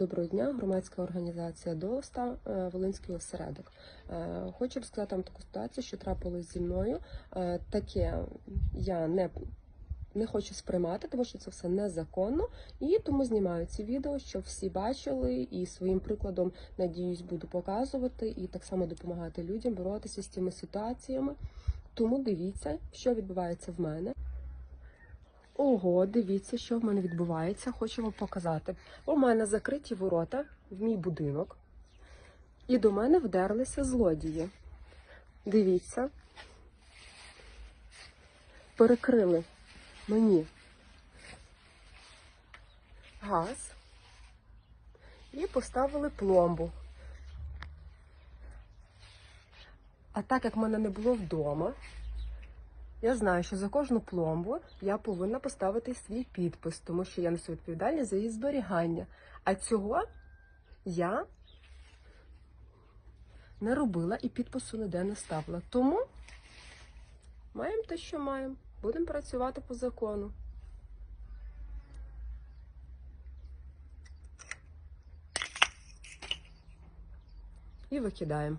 Доброго дня, громадська організація ДОСТА, е, Волинський осередок. Е, Хочу розказати вам таку ситуацію, що трапилось зі мною. Е, Таке я не, не хочу сприймати, тому що це все незаконно, і тому знімаю ці відео, щоб всі бачили, і своїм прикладом, надіюсь, буду показувати і так само допомагати людям боротися з цими ситуаціями. Тому дивіться, що відбувається в мене. Ого, дивіться, що в мене відбувається. Хочу вам показати. У мене закриті ворота в мій будинок, і до мене вдерлися злодії. Дивіться, перекрили мені газ і поставили пломбу. А так як мене не було вдома, я знаю, що за кожну пломбу я повинна поставити свій підпис, тому що я несу відповідальність за її зберігання. А цього я не робила і підпису ніде не ставила. Тому маємо те, що маємо. Будемо працювати по закону. І викидаємо.